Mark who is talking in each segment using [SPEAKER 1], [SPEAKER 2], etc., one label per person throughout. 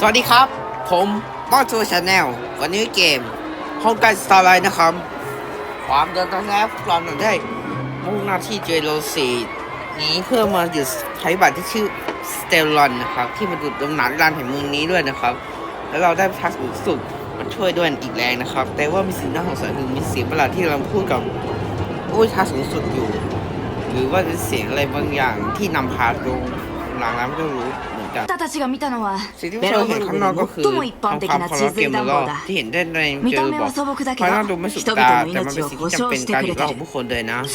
[SPEAKER 1] สวัสดีครับ ผมป้อจูชาแนลวันนี้เกมห้องการสตาร์ไลน์นะครับ ความเดินทางแล้วพวกเราได้ มุ่งหน้าที่เจโรสีนี้เพื่อมาหยุดใช้บัตรที่ชื่อสเตลลอนนะครับ ที่มาดูดดงหนานลานแห่งเมืองนี้ด้วยนะครับ แล้วเราได้ทักสูงสุดมันช่วยด้วยอีกแรงนะครับ แต่ว่ามีสิ่งน่าสงสัยคือมีเสียงประหลาดที่เราพูดกับอุ้ยทักสูงสุดอยู่ หรือว่าเป็นเสียงอะไรบางอย่างที่นำพาตรงหลังนั้นไม่รู้ ดำ
[SPEAKER 2] たちが見たのは
[SPEAKER 1] สิ่งที่
[SPEAKER 2] พวก
[SPEAKER 1] เราเห็นข้างนอกก็คือ
[SPEAKER 2] ควา
[SPEAKER 1] มความความ
[SPEAKER 2] รั
[SPEAKER 1] กเกมแล้ว
[SPEAKER 2] ก็
[SPEAKER 1] ที่เห็นได้ในเจอบอกภายนอกดูไม่สุดตาแต่มังเป็นการอยู่ผู้คนเลยนะเป็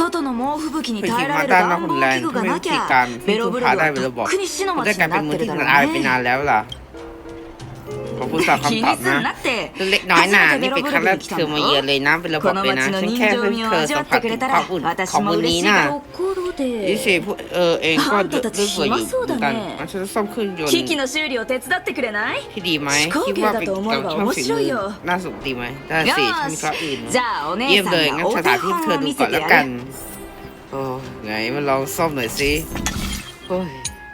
[SPEAKER 1] น
[SPEAKER 2] สิ่
[SPEAKER 1] มาต้านนแรงที่ไม่าพได้เวลาบอกได้กลายเป็นมือที่มันอายไปนานแล้วล่ะ เขาพูดตา
[SPEAKER 2] ม
[SPEAKER 1] คำตอบนะ เล็กน้อยน่ะนี่เป็นครั้งแรกเธอมาเยือนเลยนะ เป็นระบบเลยนะ ฉันแค่เพิ่งเธ
[SPEAKER 2] อ
[SPEAKER 1] สัมผัสถึงความอุ่นของมือนี้น่ะดิเซพูดเออเองก็เดือดเบื่ออยู่เหมือนกันฉันจะซ่อมเครื่องยนต์ที่ดีไหมคิดว่าเป็นการ
[SPEAKER 2] ทำ
[SPEAKER 1] สิ่งน่าสนดีไหมได้สิฉันมีข้ออื่นเยี่ยมเลยงั้นสถานที่เธอดูก่อนแล้วกันโอ้ไงมาลองซ่อมหน่อยสิโอ้ย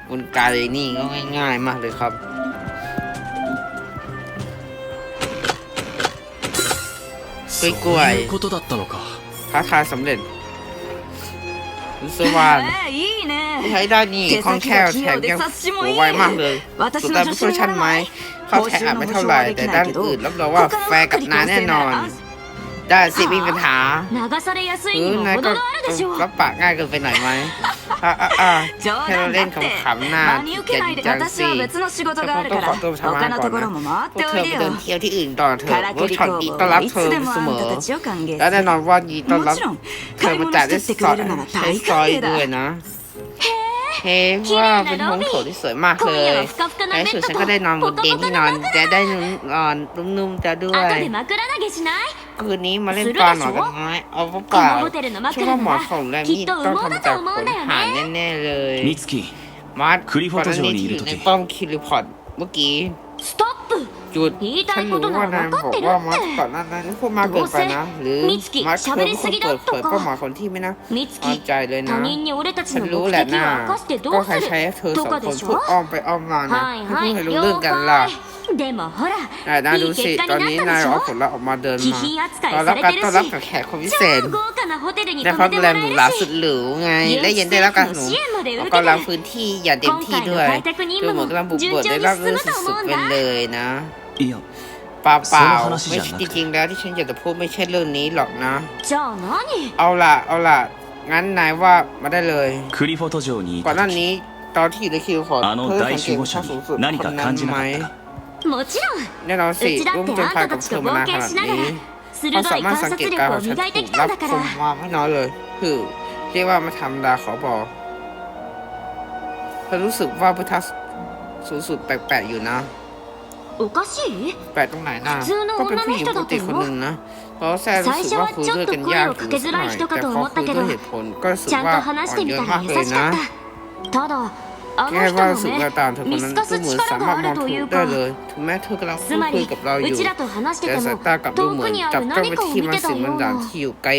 [SPEAKER 1] บนการเลยนี่ก็ง่าย ๆ มากเลยครับ กล้วยกล้วยค้าขายสำเร็จสึกว่าใช้ได้นี่คล่องแคล่วแถมยังโหไวมากเลยสุดท้ายผู้ช่วยฉันไหมเข้าแถบไม่เท่าไหร่แต่ด้านอื่นรับรองว่าแฟร์กับนาแน่นอน ได้สิไม่มีปัญหา
[SPEAKER 2] ห
[SPEAKER 1] รือนายก็รับปากง่ายเกินไปหน่อยไหมอ่าอ่าแค่เราเล่นขำๆหน้า
[SPEAKER 2] อย่าจริง
[SPEAKER 1] จังสิ
[SPEAKER 2] แต่ผมต้อง
[SPEAKER 1] ขอตัวไปทำงานก่อนนะพวกเธอไปเดินเที่ยวที่อื่นต่อเถอะเวิร์กช็อปนี้ต้อนรับเธอเสมอ และแน่นอนว่านี้ต้อนรับเธอมาจา
[SPEAKER 2] ก
[SPEAKER 1] ได้สอดใช้ซอยด้วยนะ เว่าเป็นห้องโถงที่สวยมากเลย
[SPEAKER 2] แใน
[SPEAKER 1] สุดฉันก็ได้นอนบนเตียงที่นอนจะได้นอนนุ่มๆจะด้วย คืนนี้มาเล่นปลาหนอนกันไหมเอาปะ
[SPEAKER 2] เป่า
[SPEAKER 1] ชื่
[SPEAKER 2] อ
[SPEAKER 1] ว่าหมอ
[SPEAKER 2] น
[SPEAKER 1] ของแรมี่ต้องทำจากขนหานแน่ๆเลยมิ
[SPEAKER 3] สกี้ด
[SPEAKER 1] ตอนนี้ที่อยู่ในป้อมคิริพอตเมื่อกี้
[SPEAKER 2] stop
[SPEAKER 1] จุดฉันรู้ว่านายบอกว่ามัดก่อนนั้นพวกมาเกิดไปนะ หรือมัดเพิ่มคนเกิดเปิ
[SPEAKER 2] ด
[SPEAKER 1] เป้าหมาคนที่ไม่นะเอาใจเลยนะฉันรู้แหละนะก็ใครใช้เธอสองคนพูดอ้อมไปอ้อมมานะให้
[SPEAKER 2] เพื่
[SPEAKER 1] อนรู้เรื่องกันล่ะแต่นา
[SPEAKER 2] ย
[SPEAKER 1] ดูสิตอนนี้นายออ
[SPEAKER 2] ก
[SPEAKER 1] ผลลัพออกมาเดินมาเอนรับการต้อนรับแขกคนพิเศษได้พักแรมหรูหราสุดหรูไง และยังได้รับการหนุนแล้วก็รับพื้นที่อย่างเต็มที่ด้วยดูเหมือนกำลังบุกเบิกได้รับ
[SPEAKER 2] เรื่
[SPEAKER 1] สุดๆไปเลยนะ
[SPEAKER 3] いや
[SPEAKER 1] เปล่าเปล่าไม่จริงๆแล้วที่ฉันอยากจะพูดไม่ใช่เรื่องนี้หรอกนะเอาล่ะเอาล่ะงั้นนายว่ามาได้เลยก่อนหน้านี้ตอนที่อยู่ในคิวฟอ
[SPEAKER 3] ร์ด
[SPEAKER 1] เพื่อสังเกตข้อสูงสุดคนนั้นไหมแน่นอนสิร่วจนพากับเธอมานานขนาดนี้เขาสามารถสังเกตการของฉันถูกรับชมมาไม่น้อยเลย คือ เรียกว่ามาทำดาขอบอเธอรู้สึกว่าพุทธสูงสุดแปลกๆอยู่นะ แปลกตรงไหนนะก็เป็นผู้หญิงปกติคนหนึ่งนะเพราะแซ่รู้สึกว่าคุยด้วยกันยากอยู่สักหแต่พอคุยด้วยเหตุผลก็รู้สึกว่าอ่อนโยนมากเลยนะแค่ว่าสุกว่าตามเธอคนนั้น
[SPEAKER 2] ก็
[SPEAKER 1] เหมือนสามารถมองถูกได้เลยถึงแม้เธอกำลังพูดคุยกับเราอยู่แต่สายตากับดูเหมือนจับจ้องไปที่มันสิ่งบางอย่างที่อยู่ไกล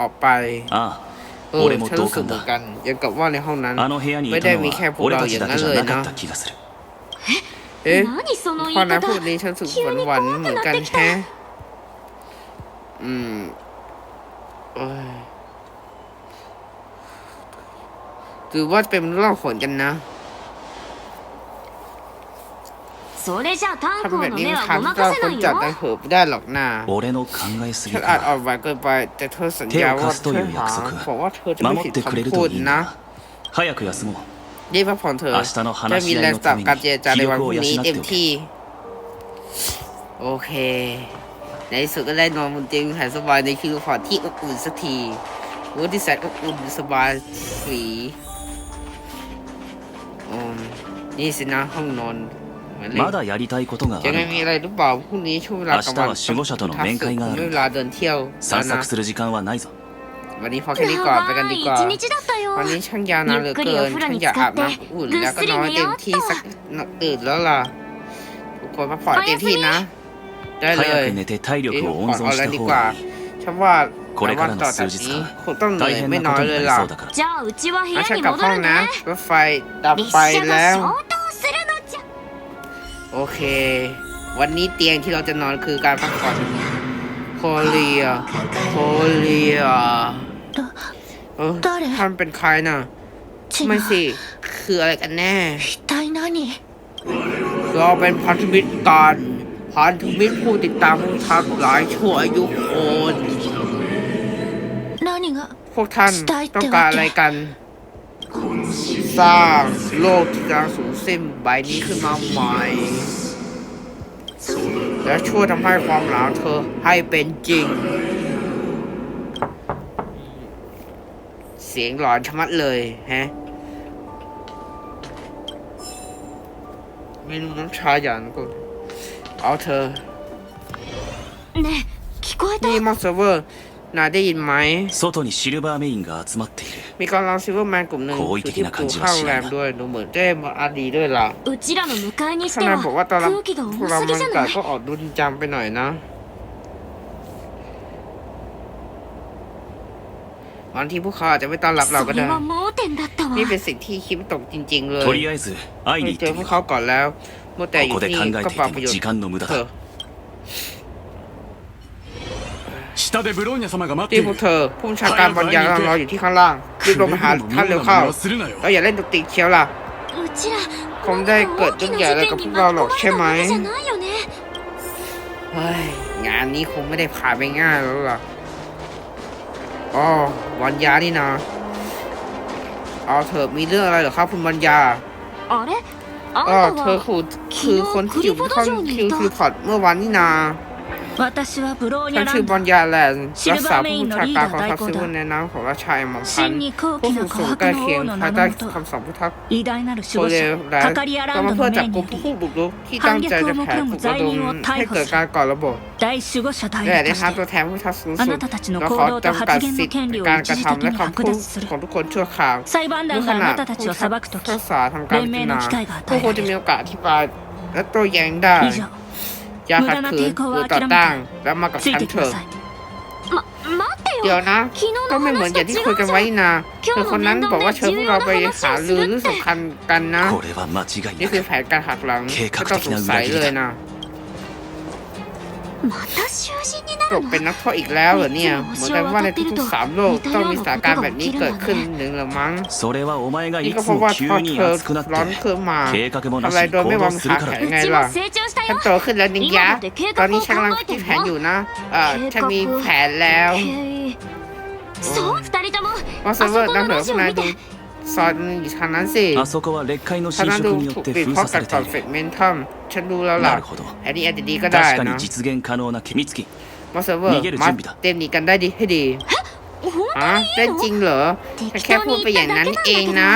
[SPEAKER 1] ออกไปเออฉันรู้สึกเหมือนกันยังกับว่าในห้องนั้นไม่ได้มีแค่พวกเราอย่างนั้นเลยนะ เอ๊ะพอนะพูดนี้ฉันสึกหวานวานเหมือนกันแค่อืมโอ้ยถือว่าเป็นเรื่องขนกันนะถ้าแบบนี้ทรั
[SPEAKER 2] ก็
[SPEAKER 1] ค
[SPEAKER 2] น
[SPEAKER 1] จับแต่เหอไม่ได้หรอกนะฉันอาจออกไปเกินไป แต่เธอสัญญาว่าเธอหาบอกว่าเธอจะไม่ผิดคำพูดนะ
[SPEAKER 3] 早く休もう
[SPEAKER 1] รีบพักผ่อนเถอะจะมีแรง
[SPEAKER 3] ต่อ
[SPEAKER 1] การเจรจาในวันนี้เต็มที่ โอเค ในสุดก็ได้นอนบนเตียงแสนสบายในคิวคอร์ดที่อบอุ่นสักทีวูดที่แสนอบอุ่นสบายสีอืมนี่สินะห้องนอนมาดาย
[SPEAKER 3] まだやりたいことがある。明日は守護者との面会がある。散策する時間はないぞ。
[SPEAKER 1] วันนี้พอแค่นี้ก่อนไปกันดีกว่าวันนี้ช่างยาวนานเหลือเกินฉั
[SPEAKER 2] น
[SPEAKER 1] อยากอาบน้ำอุ่นแล้วก็นอนเต็มที่สักตื่นแล้วล่ะทุกคนมาผ่อนเต็มที่นะ ได้เลยดีขอ
[SPEAKER 3] ง
[SPEAKER 1] เอาแล้วดีกว่าฉันว่า
[SPEAKER 3] แต่
[SPEAKER 1] ว่าต่อจากนี้คงต้องเหนื่อยไม่น้อยเลยล่ะอาฉันกลับห้องนะรถไฟดับไปแล้ว โอเค วันนี้เตียงที่เราจะนอนคือการพักผ่อนโคเรียโคเรีย เออ
[SPEAKER 2] 誰
[SPEAKER 1] ท่านเป็นใครน่ะ
[SPEAKER 2] 違
[SPEAKER 1] ไม่
[SPEAKER 2] う
[SPEAKER 1] สิ คืออะไรกันแน่
[SPEAKER 2] 一体何
[SPEAKER 1] เราเป็นพันธมิตรกันพันธมิตรผู้ติดตามผู้ทักหลายชั่วอายุคน
[SPEAKER 2] 何が
[SPEAKER 1] พวกท่านต้องการอะไรกัน สร้างโลกที่กำลังสูญสิ้นใบนี้ขึ้นมาใหม่ และช่วยทำให้ความหลังเธอให้เป็นจริง เสียงหลอนชะมัดเลยฮะเมนูน้ำชาอย่างก็เอาเธอนี่มอนเซเวอร์นายได้ยินไหมมีกองเราซิลเวอร์แมนกลุ่มหนึ่ง
[SPEAKER 3] อยู่
[SPEAKER 1] ที่ประตู
[SPEAKER 3] เข้า
[SPEAKER 1] แรมด้วยดูเหมือนได้มาอาดีด้วยล่ะข้างใบอกว่าตอน
[SPEAKER 2] เรา
[SPEAKER 1] พวกเรามัน
[SPEAKER 2] กัด
[SPEAKER 1] ก็ออกดุจจำไปหน่อยนะ วันที่พวกเขาอาจจะไม่ต้อนรับเราก็ได้นี่เป็นสิ่งที่คิดตกจริง ๆ เลยไม่เจอพวกเขาก่อนแล้วเมื่อแต่อยู่ที่ก็ปรั
[SPEAKER 3] บ
[SPEAKER 1] ประโยชน์เถอ
[SPEAKER 4] ตี
[SPEAKER 1] พวกเธอผู้ชาการบอลยางรออยู่ที่ข้างล่างรีบลงมาหาท่านเร็วเข้าเราอย่าเล่นดนตรีเชียวล่ะคงได้เกิดเรื่องใหญ่อะไรกับพวกเราหรอกใช่ไหมงานนี้คงไม่ได้ผ่านไปง่ายแล้วล่ะ อ๋อบอลยานี่นะเอาเถอะมีเรื่องอะไรเหรอครับคุณบอลยา
[SPEAKER 2] あれあ
[SPEAKER 1] ก็
[SPEAKER 2] ん
[SPEAKER 1] เธ
[SPEAKER 2] た
[SPEAKER 1] อ
[SPEAKER 2] は
[SPEAKER 1] คือคือคนที่อยู่ที่ห้องคิวคิวพอร์ตเมื่อวันนี่นา
[SPEAKER 2] 私はブローニ
[SPEAKER 1] ฉันชื่อบอนยาแลนด์รักษาผู้บัญชาการของทัพซิวุนในนามของราชาหมองพันผู้สู
[SPEAKER 2] ง
[SPEAKER 1] สูงใกล้เคียงภายใต้คำสั่งผู้ทั
[SPEAKER 2] พ
[SPEAKER 1] โคเรแล
[SPEAKER 2] นด์
[SPEAKER 1] ก็มาเพื่อจับกลุ่มผู้บุกรุกที่ตั้งใจจะแผ่กระดมให้เกิดการก่อระบบแต่ในทางตัวแทนผู้ทัพสูงสุดเราขอจำกัดสิทการกระทำและคำพูดของทุกคนชั่วคราวเมื่อขณะ
[SPEAKER 2] ผู้
[SPEAKER 1] ทัพศาทำการพิจารณาผู้คนจะมีโอกาสอธิบายและโต้แย้งได้ อย่าขัดขืนหรือต่อต้านแล้วมากับฉันเถอะเดี๋ยวนะ ก็ไม่เหมือนอย่างที่คุยกันไว้นะเธอคนนั้นบอกว่าเชิญพวกเราไปหาลือเรื่สำคัญกันนะ นี่คือแผนการหักหลัง
[SPEAKER 3] ก็
[SPEAKER 1] ต้องสงสัยเลยนะ ตกเป็นนักโทษอีกแล้วเหรอเนี่ยเหมือนกันว่าในทุกสามโลกต้องมีสถานการณ์แบบนี้เกิดขึ้นหนึ่งหรือมั้งนี่ก็เพราะว่าพอเธอร้อนขึ้นมาอะไรโดยไม่วางขาแผนไงล่ะฉันโตขึ้นแล้วนิงยะตอนนี้ฉันกำลังคิดแผนอยู่นะเอ่อฉันมีแผนแล้วว่าเซิร์ฟเวอร์นักเหนือพวกนายดู ซันฉันนั้นสิฉั
[SPEAKER 3] น
[SPEAKER 1] นั้นดูถูกปิดเพราะกัดก่อนเฟกเมนทัมฉันดูแล้วล่ะอันนี้อาจจะดีก็ได้นะมาเเวอร์มาเต็มนี้กันได้ดีให้ดีฮะเล่นจริงเหรอแค่พูดไปอย่างนั้นเองนะ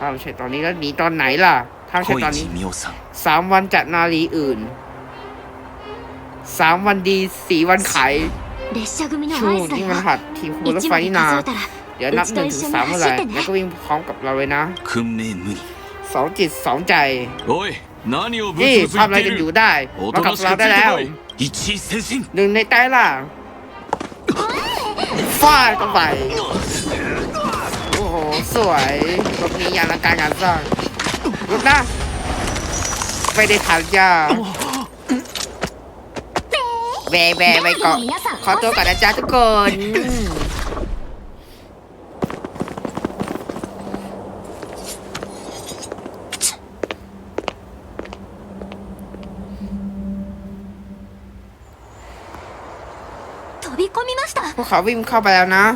[SPEAKER 1] ทำเสร็จตอนนี้แล้วหนีตอนไหนล่ะทำเสร็
[SPEAKER 3] จ
[SPEAKER 1] ตอนนี้สามวันจัดนาลีอื่นสามวันดีสี่วันขาย ช่
[SPEAKER 2] ว
[SPEAKER 1] ง
[SPEAKER 2] ที่
[SPEAKER 1] มัหัดทีมคูรถไฟนี่นาเดี๋ยวนับหนึ่งถึงสามเมื่อไหร่แล้วก็วิ่งพร้อมกับเราเลยนะสองจิตสองใจนี่ทำอะไรกันอยู่ได้มากับเราได้แล้วหนึ่งในใต้ล่ะฟาดเข้าไปโอ้โหสวยรถนี้ยานละการงานสร้างรถนะไปได้ทันยา แวแวไว้ก่อนขอตัวก่อนนะจ๊ะทุกคนพวกเขาวิ่งเข้าไปแล้วนะ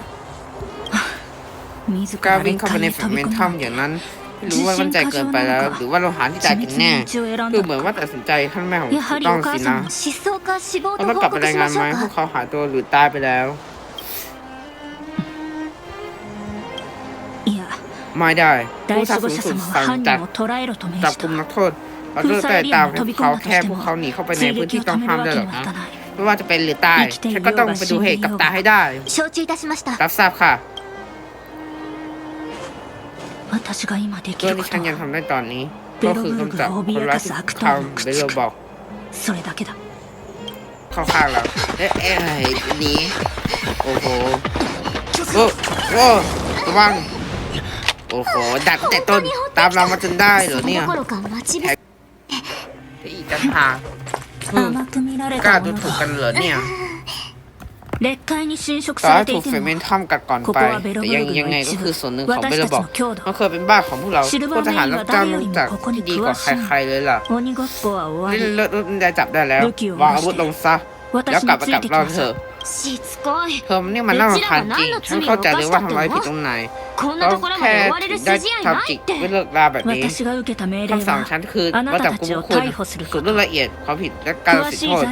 [SPEAKER 1] ก้าวิ่งเข้าไปใน
[SPEAKER 2] ฝั่
[SPEAKER 1] งเมนทัมอย่างนั้น ไรู้ว่ามันใจเกินไปแล้ว หรือว่าเราหาที่ใจกันแน่คื
[SPEAKER 2] อ
[SPEAKER 1] เหมือนว่าตัดสินใจท่านแม่ของถูกต้องสินะเราต้องกลับไปรายงานไหมพวกเขาหาตัวหรือตายไปแล้วไม่ได้ผู้สั
[SPEAKER 2] บ
[SPEAKER 1] ส
[SPEAKER 2] น
[SPEAKER 1] สุดสั่งจับจับกลุ่มนักโทษเราต้องไต่ตามเขาแค่พวกเขาหนีเข้าไปในพื้นที่ต้องห้ามได้หรอนะไม่ว่าจะเป็นหรือตายฉันก็ต้องไปดูเหตุกับตาให้ได้รับทราบค่ะ
[SPEAKER 2] 私が今でき
[SPEAKER 1] เรื่อง
[SPEAKER 2] るこ
[SPEAKER 1] ที่ฉั
[SPEAKER 2] と
[SPEAKER 1] นยัง
[SPEAKER 2] は
[SPEAKER 1] ทำได้ตอนนี้ ก็คือกำจัดคนร้ายที่ทำเบลบอก
[SPEAKER 2] それだけだ
[SPEAKER 1] เข้าข้างเราเอ๊ะเอ๊ะหนีโอ้โหโอ้โอ้ระวัง โอ้โห ดักแต่ต้น ตามเรามาจนได้เหรอ
[SPEAKER 2] それ
[SPEAKER 1] เนี่ย
[SPEAKER 2] どころか待ち伏せ
[SPEAKER 1] ที่อีกจะพาเพิ่ง
[SPEAKER 2] 甘く見られ
[SPEAKER 1] กล้า
[SPEAKER 2] た
[SPEAKER 1] ดู
[SPEAKER 2] もの
[SPEAKER 1] ถูกกัน
[SPEAKER 2] が
[SPEAKER 1] เหรอเนี่ย
[SPEAKER 2] 列海に侵食されていても
[SPEAKER 1] ここはベロブルグの一部私たちの郷土シルバーメインは誰よりもここに詳しい
[SPEAKER 2] 鬼ごっこは終わり
[SPEAKER 1] 武器を下ろして
[SPEAKER 2] 私についてきなさい
[SPEAKER 1] เธอเนี่ยมันน่ารำคาญจริง ฉันเข้าใจเลยว่าทำอะไรผิดตรงไหนเขาแค่ได้ทำจิกไม่เลิกลาแบบนี้คำสั่งฉันคือว่าจับกลุ่มคุณส่วนเรื่องละเอียดความผิดและการตัดสินโทษ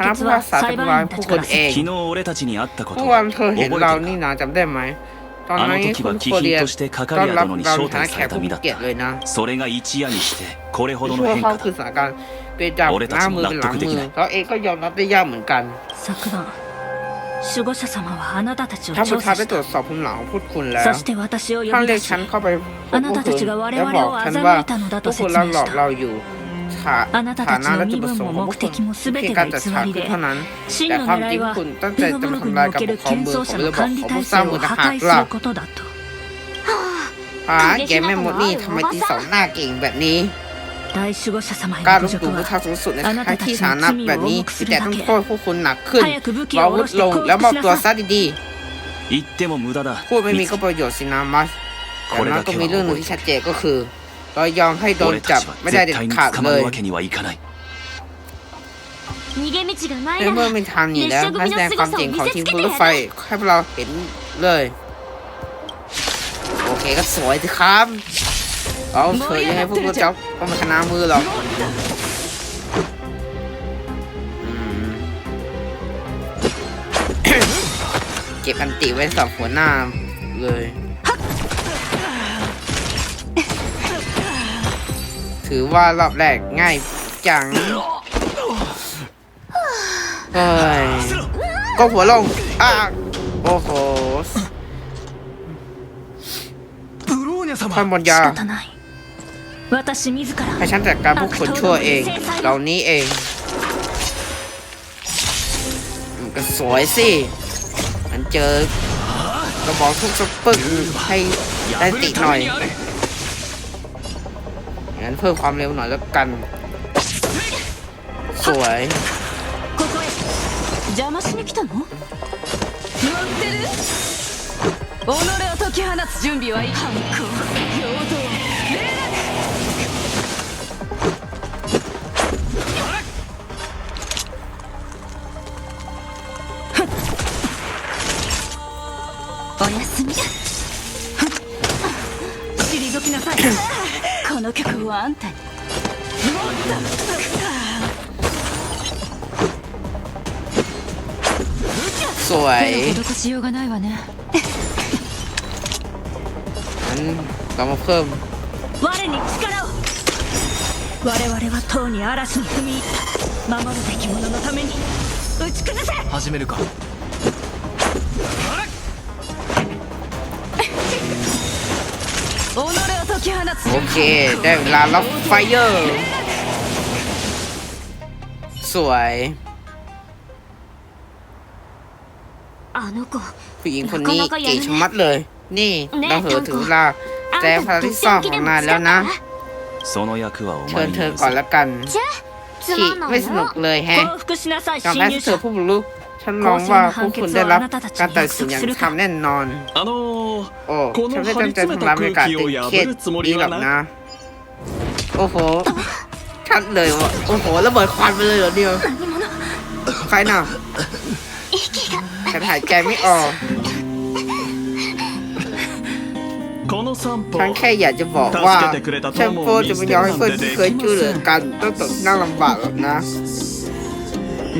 [SPEAKER 1] คณะผู้รักษาจะทำร้า
[SPEAKER 2] ย
[SPEAKER 1] ผู้คนเองเมื่อวันเธอเห็นเรานี่นะจำได้ไหมตอนนั้นคุณโคเรียต้อนรับเราฐานะแขกผู้เกียรติเลยนะช่วยเขาคือสาการเป็นจากหน้ามือเป็นหลังมือเขาเองก็ยอมรับได้ยากเหมือนกัน
[SPEAKER 2] 守護者様はあなたたちを
[SPEAKER 1] ถ้าประ
[SPEAKER 2] 調
[SPEAKER 1] ธาน
[SPEAKER 2] 査
[SPEAKER 1] ได้
[SPEAKER 2] し
[SPEAKER 1] ตรว
[SPEAKER 2] た
[SPEAKER 1] จสอบภูมิหลังของพวกคุณแล้ว
[SPEAKER 2] そして私を呼
[SPEAKER 1] ท่าน
[SPEAKER 2] び
[SPEAKER 1] เรีย
[SPEAKER 2] 出
[SPEAKER 1] ก
[SPEAKER 2] し
[SPEAKER 1] ฉันเข้าไปพบ
[SPEAKER 2] あな
[SPEAKER 1] พว
[SPEAKER 2] た
[SPEAKER 1] ก
[SPEAKER 2] た
[SPEAKER 1] คุณ
[SPEAKER 2] ちが我
[SPEAKER 1] แล้ว
[SPEAKER 2] 々
[SPEAKER 1] บอก
[SPEAKER 2] を
[SPEAKER 1] ฉัน
[SPEAKER 2] 欺
[SPEAKER 1] ว่าย
[SPEAKER 2] たのだ
[SPEAKER 1] พว
[SPEAKER 2] と
[SPEAKER 1] กคุ
[SPEAKER 2] 説
[SPEAKER 1] ณ
[SPEAKER 2] 明
[SPEAKER 1] ลังหล
[SPEAKER 2] し
[SPEAKER 1] อกเรา
[SPEAKER 2] た
[SPEAKER 1] อยู่ฐา
[SPEAKER 2] あなた
[SPEAKER 1] ฐา
[SPEAKER 2] たち
[SPEAKER 1] นะ
[SPEAKER 2] の
[SPEAKER 1] และจุ
[SPEAKER 2] 身
[SPEAKER 1] ดประส
[SPEAKER 2] 分
[SPEAKER 1] งค์
[SPEAKER 2] も
[SPEAKER 1] ของพวก
[SPEAKER 2] 目
[SPEAKER 1] คุณ
[SPEAKER 2] 的も全
[SPEAKER 1] เพีย
[SPEAKER 2] て
[SPEAKER 1] งกา
[SPEAKER 2] が
[SPEAKER 1] รจัด
[SPEAKER 2] 偽
[SPEAKER 1] ฉาก
[SPEAKER 2] り
[SPEAKER 1] ขึ้น
[SPEAKER 2] で
[SPEAKER 1] เท่านั้น
[SPEAKER 2] 真
[SPEAKER 1] แต่
[SPEAKER 2] の
[SPEAKER 1] ความจ
[SPEAKER 2] 狙
[SPEAKER 1] ริ
[SPEAKER 2] い
[SPEAKER 1] ง
[SPEAKER 2] は
[SPEAKER 1] คุณตั้ง
[SPEAKER 2] ベ
[SPEAKER 1] ใจ
[SPEAKER 2] ノ
[SPEAKER 1] จะ
[SPEAKER 2] ブ
[SPEAKER 1] มา
[SPEAKER 2] ル軍
[SPEAKER 1] ทำลาย
[SPEAKER 2] にお
[SPEAKER 1] การ
[SPEAKER 2] け
[SPEAKER 1] ป
[SPEAKER 2] る
[SPEAKER 1] กครอง
[SPEAKER 2] 謙
[SPEAKER 1] เมือง
[SPEAKER 2] 遜
[SPEAKER 1] ของ
[SPEAKER 2] 者
[SPEAKER 1] เรื
[SPEAKER 2] の
[SPEAKER 1] อบอก
[SPEAKER 2] 管
[SPEAKER 1] ของ
[SPEAKER 2] 理
[SPEAKER 1] ผู้
[SPEAKER 2] 体
[SPEAKER 1] สร้าง
[SPEAKER 2] 制
[SPEAKER 1] เมื
[SPEAKER 2] を
[SPEAKER 1] องต่าง
[SPEAKER 2] 破
[SPEAKER 1] หาก
[SPEAKER 2] 壊
[SPEAKER 1] ล่ะ
[SPEAKER 2] することだと
[SPEAKER 1] หาแกแม่มดนี่ทำไมตีสองหน้าเก่งแบบนี้
[SPEAKER 2] 大守護者様へ
[SPEAKER 1] การ
[SPEAKER 2] ร
[SPEAKER 1] บหลู่พุสูงสุดในทางที่สาธาระแบบนี้มีแต่ต้องโทษพวกคุณหนักขึ้น
[SPEAKER 2] เบา
[SPEAKER 1] วุลงแล้วมอบตัวซะดีๆพูดไม่มีก็ประโยชน์สินะมัสแต่นั้นก็มีเรื่องหนึ่งที่ชัดเจนก็คือ เรายอมให้โดนจับไม่ได้เด็ดขาดเลยในเมื่อ
[SPEAKER 2] เป็
[SPEAKER 1] นทางหนีแล้วให้แสดงความจริงของทีมรถไฟให้พวกเราเห็นเลย โอเคก็สวยสิครับ เอาเธอยังไงพวกพวกเจ้าก็มาคนะมือหรอกเก็บอันติไว้สอบหัวหน้าเลยถือว่ารอบแรกง่ายจังเฮ้ยก็หัวลงอะโอ้โหท่านบอลยา ให้ฉันจัดการพวกคนชั่วเอง เหล่านี้เองมันก็สวยสิ มันเจอกระบอกทุกสปึกให้ได้ติหน่อย งั้นเพิ่มความเร็วหน่อยแล้วกัน สวย
[SPEAKER 2] ここへ邪魔しに来たの
[SPEAKER 5] 乗ってる己を解き放つ準備はいい反抗平等 あんたにも
[SPEAKER 1] สวย
[SPEAKER 5] っと施しようがないわね
[SPEAKER 1] งั้นเรามาเพิ่ม
[SPEAKER 2] 我に力を我々はとうに嵐に踏み入った守るべき者のために打ち崩せ
[SPEAKER 3] 始めるか
[SPEAKER 1] โอเค ได้เวลาล็อกไฟเยอร์สวยผู้หญิงคนนี้เก๋ชะมัดเลย นี่เราเหอถือลาแจ้งพาที่สองของนายแล้วนะเชิญเธอก่อนละกันที่ไม่สนุกเลยแฮะกำแพ
[SPEAKER 2] ง
[SPEAKER 1] เธอผู้บุรุษ ฉันมองว่าพวกคุณได้รับการตัดสินอย่างทำแน่นอนโอ้ฉันไม่ตั้งใจทำลายบรรยากาศติดเค
[SPEAKER 4] ส
[SPEAKER 1] นี้หรอกนะ โอ้โห ชัดเลยว่ะโอ้โหระเบิดควันไปเลยเหรอเดียว ใครน่ะฉันหายใจไม่ออกฉันแค่อยากจะบอกว่าแช
[SPEAKER 4] ม
[SPEAKER 1] โปจะไม่ยอมให้เพื่อนที่เคยช่วยเหลือกัน ต้องตกนั่งลำบากหรอกนะ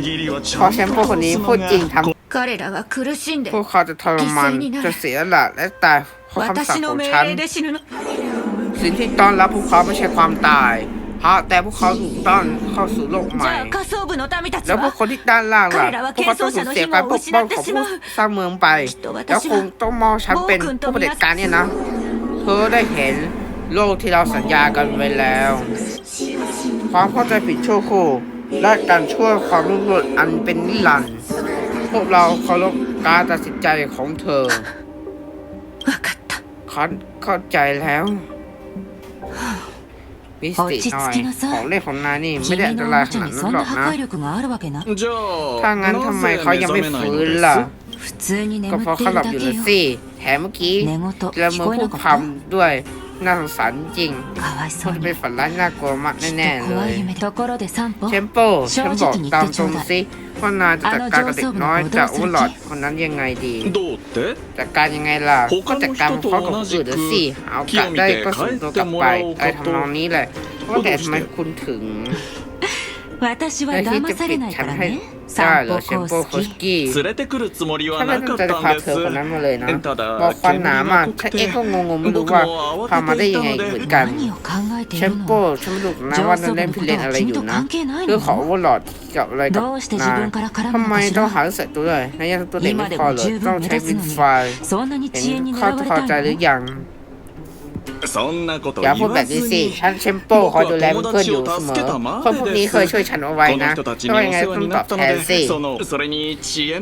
[SPEAKER 4] 義理はち
[SPEAKER 1] เพราะ
[SPEAKER 4] ゃん
[SPEAKER 1] ฉัน
[SPEAKER 4] と
[SPEAKER 1] พวกคนนี้พูดจริงท
[SPEAKER 2] 彼らは苦しんで ำ
[SPEAKER 1] พวกเขาจะทรมานจะเสียหละและตายเพราะคำสั่ง
[SPEAKER 5] 私
[SPEAKER 1] ข
[SPEAKER 5] の
[SPEAKER 1] อง
[SPEAKER 5] 命
[SPEAKER 1] ฉัน
[SPEAKER 5] 令で死ぬの
[SPEAKER 1] สิ่งที่ต้อนรับพวกเขาไม่ใช่ความตายหากแต่พวกเขาถูกต้อนเข้าสู่โลกให
[SPEAKER 5] じ
[SPEAKER 1] ม่
[SPEAKER 5] ゃあ仮想部の民たち
[SPEAKER 1] แล้วพวก
[SPEAKER 5] は
[SPEAKER 1] คนที่ด้านล่างล่ะ
[SPEAKER 5] 彼らは
[SPEAKER 1] พวกเขาต้องสูญเสียการปกป้องของผู้สร้างเมืองไป แล้วคงต้องมองฉันเป็นผู้ปฏิบัติการเนี่ยนะ เธอได้เห็นโลกที่เราสัญญากันไว้แล้ว ความเข้าใจผิดชั่วครู่ และการช่วยความรุ่งโรจน์อันเป็นนิรันดร์พวกเราเคารพการตัดสินใจของเธอ
[SPEAKER 2] คัน
[SPEAKER 1] เข้าใจแล้วมิสติหน่อยของเล่นของนายนี่ไม่ได้อันตรายขนาดนั้นหรอกนะถ้างั้นทำไมเขายังไม่ฟื้นล่ะก็เพราะเขาหลับอยู่ละสิแถมเมื่อกี้เรา
[SPEAKER 5] เมื
[SPEAKER 1] อพูดคำด้วย น่าสงสารจริงค
[SPEAKER 5] そ
[SPEAKER 1] งจะにเป็นฝันร้ายน่ากลัวมากแน่っ
[SPEAKER 5] と
[SPEAKER 1] ๆเล
[SPEAKER 5] 怖い
[SPEAKER 1] ย
[SPEAKER 5] 夢ところで散歩
[SPEAKER 1] เชมโปฉันบอกตามตรงสิว่านาจะจัดการกับเด็กน้อยจะอุลอดคนนั้นยังไงดี
[SPEAKER 4] どうって
[SPEAKER 1] จัดการยังไงล่ะก็จัดการเขากับคนอื่นเดี๋สิเอากลับได้ก็ส่งตัวกลับไปไอ้ทำนองนี้แหละว่าแต่ทำไมคุณถึง
[SPEAKER 5] 私は騙されないからね散歩コース
[SPEAKER 1] キ
[SPEAKER 4] 連れてくるつもりはなかった
[SPEAKER 1] ん
[SPEAKER 4] ですただ
[SPEAKER 1] 煙が濃くて僕も慌てていたので
[SPEAKER 5] 何を考えているの
[SPEAKER 1] ฉันดูนะว่านั่นเล่นพี่เล่นอะไรอยู่นะคือขอวอลล์เกี่ยวอะไรกับนายทำไมต้องหาเสร็จตัวเลยนายยัตัวเด็กไม่พอเลยต้อใช้วิฟเห็นข้พอใจหรือยัง
[SPEAKER 4] そんなこと
[SPEAKER 1] อย่าพูดแบบนี้สิฉันเชมโปคอยดูแลเพื่อนอยู่เสมอคนพวกนี้เคยช่วยฉันเอาไว้นะ
[SPEAKER 4] ต้
[SPEAKER 1] อ
[SPEAKER 4] ง
[SPEAKER 1] ยังไงต้องตอบแทนสิ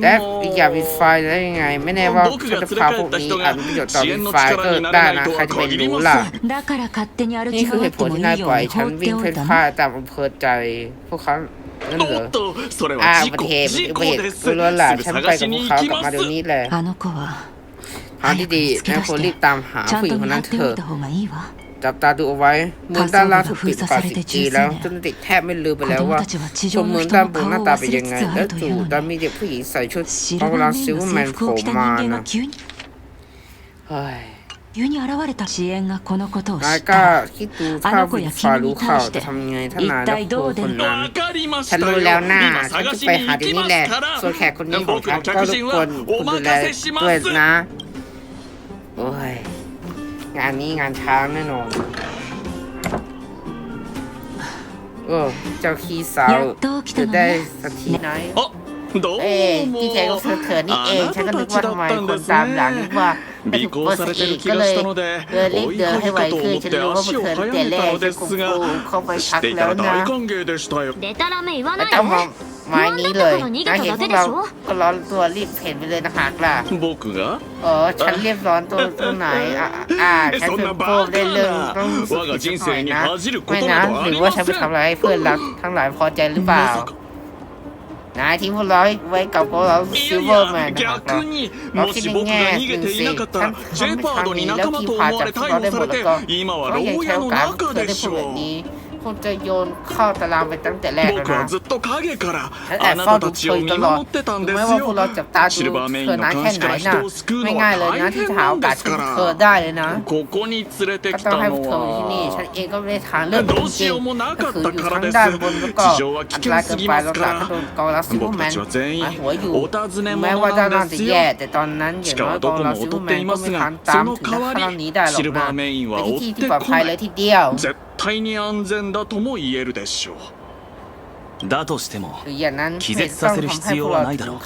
[SPEAKER 1] และอีกอย่างวินไฟแล้วยังไง ไม่แน่ว่าฉันจะพาพวกนี้อาประโยชน์ต่อวินไฟก็ได้นะใครจะไปรู้ล่ะนี่คือเหตุผลที่นายปล่อยฉันวิ่งเพ่นพ่านตามอำเภอใจพวกเขานั่นเหรออ่าอุบัเหตุอุบัพลุล่ะฉันไปกัพวกเขากลับมาเดี๋นี้
[SPEAKER 5] แหละ
[SPEAKER 1] ทางที่ดีนาควรรีบตามหาผู้หญิงคนนั้นเถอะจับตาดูเอาไว้เมืองด้านล่างถูกปิดป่าสิบปีแล้วจนเดแทบไม่ลืมไปแล้วว่าชมเมืองด้านบนหน้าตาเป็นยังไง และจู่ดา
[SPEAKER 5] น
[SPEAKER 1] มีเด็กผู้หญิงใส่ชุดกองรั
[SPEAKER 5] ง
[SPEAKER 1] ซิวแมนโผล่มานะเฮ้ย
[SPEAKER 5] 急に現れた支援がこのことを知った
[SPEAKER 1] あの子や君に対して一体どうで
[SPEAKER 4] わかりましたよ今探しに行きますから僕の客人はお任せします
[SPEAKER 1] โอ้ย งานนี้งานช้างแน่นอนโอ้เจ้าขี้สาว
[SPEAKER 5] ยุด
[SPEAKER 1] ได้สักทีน้
[SPEAKER 4] อย
[SPEAKER 1] เอ้ที่แท้ก็คือเธอนี่เองฉันก็นึกว่าทำไมคนตามหลังนึกว่าเป็นซุ
[SPEAKER 4] ป
[SPEAKER 1] เปอ
[SPEAKER 4] ร์
[SPEAKER 1] สกีก็เลยเดินรีบเดินให้ไวขึ้นฉันรู้ว่าเมื่อ
[SPEAKER 4] คืน
[SPEAKER 1] แต่แรกฉัน
[SPEAKER 4] คง
[SPEAKER 1] เข้าไปพักแล้วนะแต่
[SPEAKER 6] ต้อง
[SPEAKER 1] มอง ไม้นี้เลยนาเห็นพวกเราก็ร้อนตัวรีบเห็นไปเลยนะหะล่ะ
[SPEAKER 4] 僕
[SPEAKER 1] เออฉันเรียบร้อนตัวตรงไหนอ่าฉันเป็นโป้ได้เรื่องต้องสุดจิตหน่อยนะไม่นะหรือว่าฉันไปทำอะไรให้เพื่อนรักทั้งหลายพอใจหรือเปล่านายทิ้งพวกเราไว้กับพวกเราซิลเวอร์แมนนะครั
[SPEAKER 4] บ
[SPEAKER 1] เราคิดในแง่
[SPEAKER 4] ดู
[SPEAKER 1] สิท่านทำ
[SPEAKER 4] ไม่
[SPEAKER 1] ทำนี้แล้วที่พาจับพวกเราได้หมดแล้วก็ก็ยังใช้โอกาสเพื่อได้
[SPEAKER 4] ผ
[SPEAKER 1] ลแบบนี้ คงจะโยนเข้าตารางไปตั้งแต่แรกนะฉันแอบเฝ้าดูเธอตลอดไม่ว่าพวกเราจับตาดูเธอนะแค่ไหนน่ะไม่ง่ายเลยนะที่จะหาโอกาสช่วเธอได้เลยนะก็ต้องให้เธออยู่ที่นี่ ฉันเองก็ไม่ได้ทางเรื่อ
[SPEAKER 4] ง
[SPEAKER 1] จริงก็คืออยู่ทั้งด้านบนแล้วก็อันตรายเกินไปเราต่า
[SPEAKER 4] ง
[SPEAKER 1] ก็โดนกองรัสซิ
[SPEAKER 4] บู
[SPEAKER 1] แมนหาหัวอยู่แม้ว่าเจ้าน่าจะแย่แต่ตอนนั้นอย่างน้อยกองรัสซิ
[SPEAKER 4] บู
[SPEAKER 1] แมนก็ไม่ทันตามถึงขั้นนี้ได้หรอกนะเป็
[SPEAKER 4] น
[SPEAKER 1] ที่ที่ปลอดภัยเลยทีเดียว
[SPEAKER 4] 対に安全だとも言えるでしょう。
[SPEAKER 3] だとしても気絶させる必要はないだろう。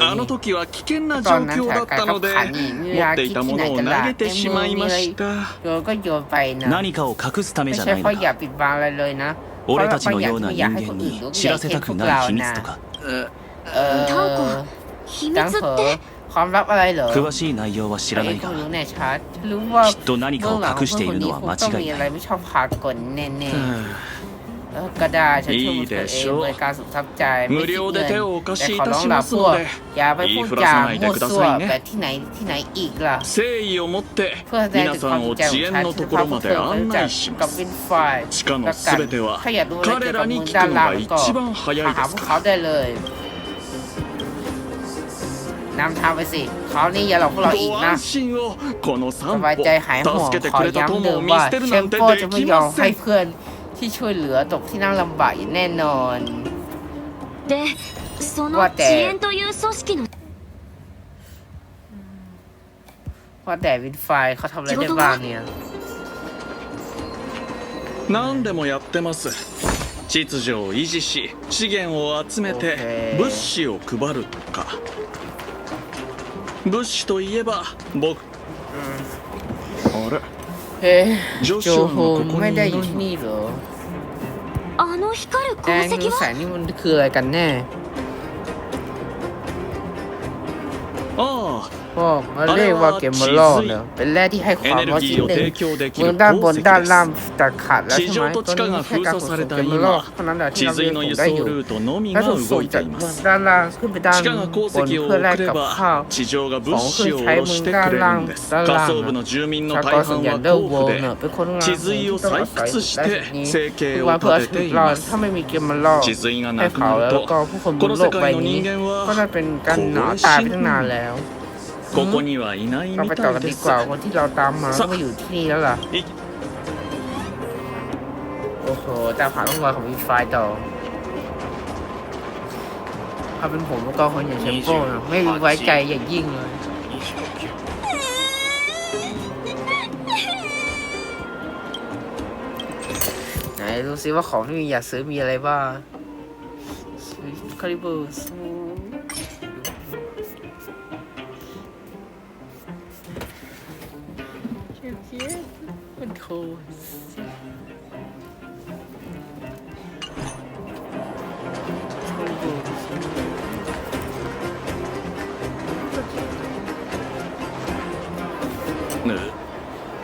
[SPEAKER 4] あの時は危険な状況だったので持っていたものを投げてしま
[SPEAKER 1] い
[SPEAKER 4] ました。
[SPEAKER 3] 何かを隠すためじゃないのか。俺たちのような人間に知らせたくない秘密とか
[SPEAKER 6] タオコ秘密って
[SPEAKER 1] ความลับอะไรเหรอ
[SPEAKER 3] 詳しい内容は知らないが
[SPEAKER 1] รู้แน่ชัดรู้ว่า
[SPEAKER 3] きっと何かを隠しているのは間
[SPEAKER 1] 違いな
[SPEAKER 3] い
[SPEAKER 1] มีอะไรไม่ชอบพากลแน่ๆก็ได้ฉันช่วยตัวเองโดยการสุขทับใจไม่คิดเงินแต่ขอร้องลาพวกอย่าไปพูดจาโม้ส่วแบบที่ไหนที่ไหนอีกล่ะเพื่อแสดงถึใจของฉัจกับวินไฟประกันถ้าอยากรู้อกับมือด้าล่างก็หาพวกเขาได้เลย นำทางไปสิเขานี่อย่าหลอกพวกเราอีก
[SPEAKER 4] ご
[SPEAKER 1] นะ
[SPEAKER 4] 安心をこの
[SPEAKER 1] ส
[SPEAKER 4] 3
[SPEAKER 1] บายใจหายห่วง
[SPEAKER 4] 歩助けて
[SPEAKER 1] ขอ
[SPEAKER 4] くれた
[SPEAKER 1] ย้ำ
[SPEAKER 4] 友
[SPEAKER 1] เดิ
[SPEAKER 4] を
[SPEAKER 1] ม
[SPEAKER 4] 見
[SPEAKER 1] ว่า
[SPEAKER 4] 捨てる
[SPEAKER 1] เช
[SPEAKER 4] な
[SPEAKER 1] ม
[SPEAKER 4] んて
[SPEAKER 1] โป้
[SPEAKER 4] で
[SPEAKER 1] จะไม่
[SPEAKER 4] き
[SPEAKER 1] ยอม
[SPEAKER 4] ませ
[SPEAKER 1] ให้
[SPEAKER 4] ん
[SPEAKER 1] เพื่อนที่ช่วยเหลือตกที่นั่งลำบากอย่างแน่นอน
[SPEAKER 6] でその
[SPEAKER 1] 待って
[SPEAKER 6] 遅延という組織の
[SPEAKER 1] ว่าแต่วินไฟล์เขาทำอะไรได้บ้างเนี่ย
[SPEAKER 4] 何でもやってます秩序を維持し資源を集めて
[SPEAKER 1] OK
[SPEAKER 4] 物資を配るとか 物資といえば僕あれ
[SPEAKER 1] เฮ้โจ
[SPEAKER 4] ジョシュア
[SPEAKER 1] โฮ
[SPEAKER 4] の
[SPEAKER 1] น
[SPEAKER 4] ここ
[SPEAKER 1] ไม่
[SPEAKER 4] に
[SPEAKER 1] ได้
[SPEAKER 4] い
[SPEAKER 1] อยู่
[SPEAKER 4] ない
[SPEAKER 1] ที่
[SPEAKER 4] の
[SPEAKER 1] นี่เหรอ
[SPEAKER 6] あの光る
[SPEAKER 1] แด
[SPEAKER 6] 鉱
[SPEAKER 1] ง
[SPEAKER 6] 石
[SPEAKER 1] นิสั
[SPEAKER 6] はい
[SPEAKER 1] นี่มันคืออะไรกันแน่
[SPEAKER 4] ああ
[SPEAKER 1] พ่าเรียกว่าเกมมอร์โลเนี่เป็นแร่ที่ให้ความร้อนชิ้นหนึ่งเมืองด้านบนด้านล่างตัดขาดแล้วใช่ไหมต
[SPEAKER 4] อ
[SPEAKER 1] น
[SPEAKER 4] นี้
[SPEAKER 1] แค่การขนส่งเกมมอร์โลเท่านั้นแหละที่เราเรียกได้อยู่และส่งส่งจากเมืองด้านล่างขึ้นไปด้านบนเพื่อแลกกับข้าว
[SPEAKER 4] ของเครื่องใช้เมืองด้านล่างด้านล่าง
[SPEAKER 1] ชาวเกาะส่วนใหญ่เดอร์โว
[SPEAKER 4] ล
[SPEAKER 1] เนี่
[SPEAKER 4] ย
[SPEAKER 1] เป็นคนงาน
[SPEAKER 4] ที่ต้องอาศัยและ
[SPEAKER 1] นี้
[SPEAKER 4] ทุก
[SPEAKER 1] วันเพื่อชีวิตอดถ้าไม่มีเกมเมอ
[SPEAKER 4] ร์โล
[SPEAKER 1] ให้เขาแล้วก็ผู้คนบนโลกใบนี้ก็จะเป็นการหนอตายไปตั้งนานแล้ว
[SPEAKER 4] ここにはいない
[SPEAKER 1] เรา
[SPEAKER 4] み
[SPEAKER 1] ไปต่อ
[SPEAKER 4] た
[SPEAKER 1] กั
[SPEAKER 4] い
[SPEAKER 1] น
[SPEAKER 4] で
[SPEAKER 1] ดี
[SPEAKER 4] す
[SPEAKER 1] กว่าคนที่เราตามมา
[SPEAKER 4] さ
[SPEAKER 1] ก็มาอยู่ที่นี่แล้วล่ะ
[SPEAKER 4] い
[SPEAKER 1] โอ้โหตามหาร่องรอยของวีไฟต่อถ้าเป็นผมก็คนอย่างเชมโป้นะไม่ไว้ใจอย่างยิ่งเลยไหนดูซิว่าของที่มีอยากซื้อมีอะไรบ้างคาริบูซู เชี่ยเชี่ยมันโคคาริบูซู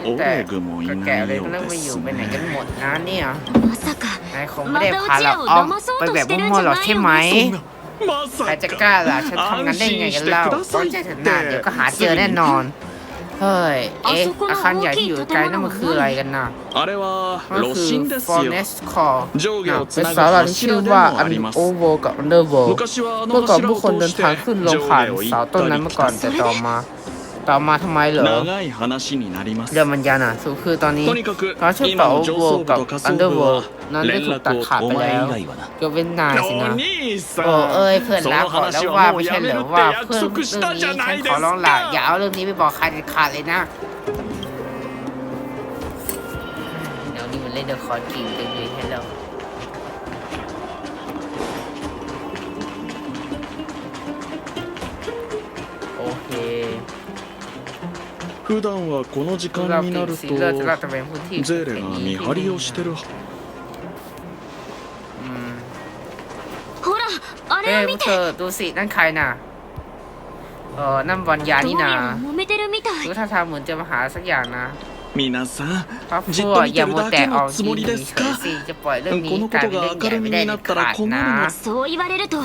[SPEAKER 4] オ
[SPEAKER 1] แต่
[SPEAKER 4] レグもい
[SPEAKER 1] ก็
[SPEAKER 4] な
[SPEAKER 1] แก่
[SPEAKER 4] い
[SPEAKER 1] เลย
[SPEAKER 4] よ
[SPEAKER 1] ก็
[SPEAKER 4] う
[SPEAKER 1] ต้อง
[SPEAKER 4] で
[SPEAKER 1] ไปอยู่
[SPEAKER 4] す
[SPEAKER 1] ไปไหน
[SPEAKER 4] ね
[SPEAKER 1] กันหมดนะเนี่ย
[SPEAKER 6] まさか
[SPEAKER 1] นายคงไม่ได้พาเราอ้อมไปแบบมั่วๆหรอกใช่ไหม
[SPEAKER 4] ま
[SPEAKER 1] ใคร
[SPEAKER 4] さ
[SPEAKER 1] จะ
[SPEAKER 4] か
[SPEAKER 1] กล้าล่ะ ฉันทำงานได้ไงกันเล่าต้องใจถึงหน้าเดี๋ยวก็หาเจอแน่นอน เฮ้ย เอ๊ะ อาคารใหญ่ที่อยู่ไกลนั่นมันคืออะไรกันน่ะ
[SPEAKER 4] あれは
[SPEAKER 1] มัน
[SPEAKER 4] 炉
[SPEAKER 1] คือ
[SPEAKER 4] 心です
[SPEAKER 1] Forest
[SPEAKER 4] よ
[SPEAKER 1] Core
[SPEAKER 4] 上下
[SPEAKER 1] น่ะ
[SPEAKER 4] をつ
[SPEAKER 1] เป็น
[SPEAKER 4] な
[SPEAKER 1] สา
[SPEAKER 4] ぐ
[SPEAKER 1] ราที่ชื่อ
[SPEAKER 4] 柱で
[SPEAKER 1] ว่า
[SPEAKER 4] も
[SPEAKER 1] อั
[SPEAKER 4] あ
[SPEAKER 1] น
[SPEAKER 4] ります
[SPEAKER 1] โอเวอร์กับอันเดอร์เว
[SPEAKER 4] 昔はあ
[SPEAKER 1] เมื่
[SPEAKER 4] の
[SPEAKER 1] อก่อน
[SPEAKER 4] 柱
[SPEAKER 1] ผู้
[SPEAKER 4] を
[SPEAKER 1] คนเดิ
[SPEAKER 4] 通
[SPEAKER 1] น
[SPEAKER 4] して
[SPEAKER 1] ทางขึ้นลง
[SPEAKER 4] 上
[SPEAKER 1] ผ่าน
[SPEAKER 4] 下を行
[SPEAKER 1] เสา
[SPEAKER 4] っ
[SPEAKER 1] ต้น
[SPEAKER 4] た
[SPEAKER 1] นั้น
[SPEAKER 4] り
[SPEAKER 1] เมื่อก่อนแต่ต่อมา ต่อมาทำไมเหรอ
[SPEAKER 4] 長い話になります
[SPEAKER 1] เรื่องมันยาวน่ะสุดคือตอนนี้
[SPEAKER 4] とにかく
[SPEAKER 1] เพราะชื่อ
[SPEAKER 4] 今
[SPEAKER 1] เป่า
[SPEAKER 4] の
[SPEAKER 1] โอ
[SPEAKER 4] 上
[SPEAKER 1] เวอ
[SPEAKER 4] 層
[SPEAKER 1] ร์
[SPEAKER 4] 部
[SPEAKER 1] กับ
[SPEAKER 4] と下
[SPEAKER 1] อัน
[SPEAKER 4] 層
[SPEAKER 1] เดอร์
[SPEAKER 4] 部
[SPEAKER 1] เว
[SPEAKER 4] は
[SPEAKER 1] นั้นได้
[SPEAKER 4] 連
[SPEAKER 1] ถูกตัด
[SPEAKER 4] 絡を
[SPEAKER 1] ขาด
[SPEAKER 3] お
[SPEAKER 1] ไป
[SPEAKER 3] 前
[SPEAKER 1] แล้ว
[SPEAKER 3] 以外はな
[SPEAKER 1] ก็เป็นนายสิ
[SPEAKER 4] お
[SPEAKER 1] นะ
[SPEAKER 4] 兄さ
[SPEAKER 1] โอ้
[SPEAKER 4] ん
[SPEAKER 1] เอ้ยเพื่อน
[SPEAKER 4] そ
[SPEAKER 1] รัก
[SPEAKER 4] の
[SPEAKER 1] บอกแล้ว
[SPEAKER 4] 話
[SPEAKER 1] ว่า
[SPEAKER 4] はも
[SPEAKER 1] ไม่
[SPEAKER 4] う
[SPEAKER 1] ใช่
[SPEAKER 4] や
[SPEAKER 1] เห
[SPEAKER 4] め
[SPEAKER 1] ร
[SPEAKER 4] る
[SPEAKER 1] อ
[SPEAKER 4] って
[SPEAKER 1] ว่า
[SPEAKER 4] 約
[SPEAKER 1] เพื่อน
[SPEAKER 4] 束し
[SPEAKER 1] เรื่อง
[SPEAKER 4] たじ
[SPEAKER 1] นี้
[SPEAKER 4] ゃな
[SPEAKER 1] ฉัน
[SPEAKER 4] い
[SPEAKER 1] ข
[SPEAKER 4] で
[SPEAKER 1] อ
[SPEAKER 4] す
[SPEAKER 1] ร้องล่ะอย่า
[SPEAKER 4] か
[SPEAKER 1] เอาเรื่องนี้ไปบอกใครเด็ดขาดเลยนะเดี๋ยวนี้มันเล่นเดอะคอร์กิ่งกันเลยให้เราโอเค
[SPEAKER 4] 普段はこの時
[SPEAKER 1] คือเรา
[SPEAKER 4] 間に
[SPEAKER 1] กิ่
[SPEAKER 4] なん る
[SPEAKER 1] สี
[SPEAKER 4] と
[SPEAKER 1] เลือดจะเราจะเป็นพื้นที่
[SPEAKER 4] ゼーレが見張りをしてる
[SPEAKER 1] เอ้พวกเธอดูสินั่นใครน่ะ เออนั่นวันยานี่นารู้ท่าทางเหมือนจะมาหาสักอย่างนะมีนา
[SPEAKER 4] ซะพ
[SPEAKER 1] ระ
[SPEAKER 4] พัว
[SPEAKER 1] อย่ามัวแต่ออกที
[SPEAKER 4] วี
[SPEAKER 1] เฉยสิจะปล่อยเรื่องนี้กลายเป็นเรื่องใหญ่ไม่ได้ขาดนะ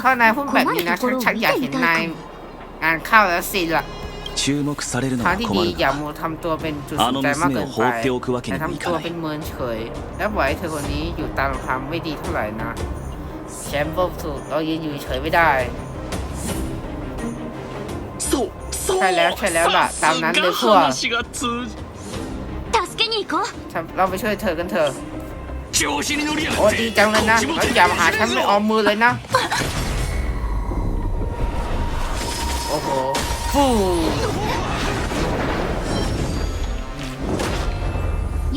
[SPEAKER 1] ถ้านายพูดแบบนี้นะฉันอยากเห็นนายงานเข้าแล้วสิล่ะทางที่ดีอย่ามัวทำตัวเป็นจุดสนใจมากเกินไปแต่ทำตัวเป็นเมินเฉย แล้วปล่อยให้เธอคนนี้อยู่ตามลำพังไม่ดีเท่าไหร่นะ แชมป์บอกถูกเรายืนอยู่เฉยไม่ได้
[SPEAKER 4] そうそう
[SPEAKER 1] ใช่แล้วใช่แล้วล่ะตามนั้นเลยพวก
[SPEAKER 4] さすが話が通じ
[SPEAKER 6] 助けに行こう
[SPEAKER 1] เราไปช่วยเธอกันเถอะ
[SPEAKER 4] 調子に乗りや
[SPEAKER 1] โอ้ดีจังเลยนะแล้วอย่ามาหาฉันไม่ออมมือเลยนะ โอ้โหฟู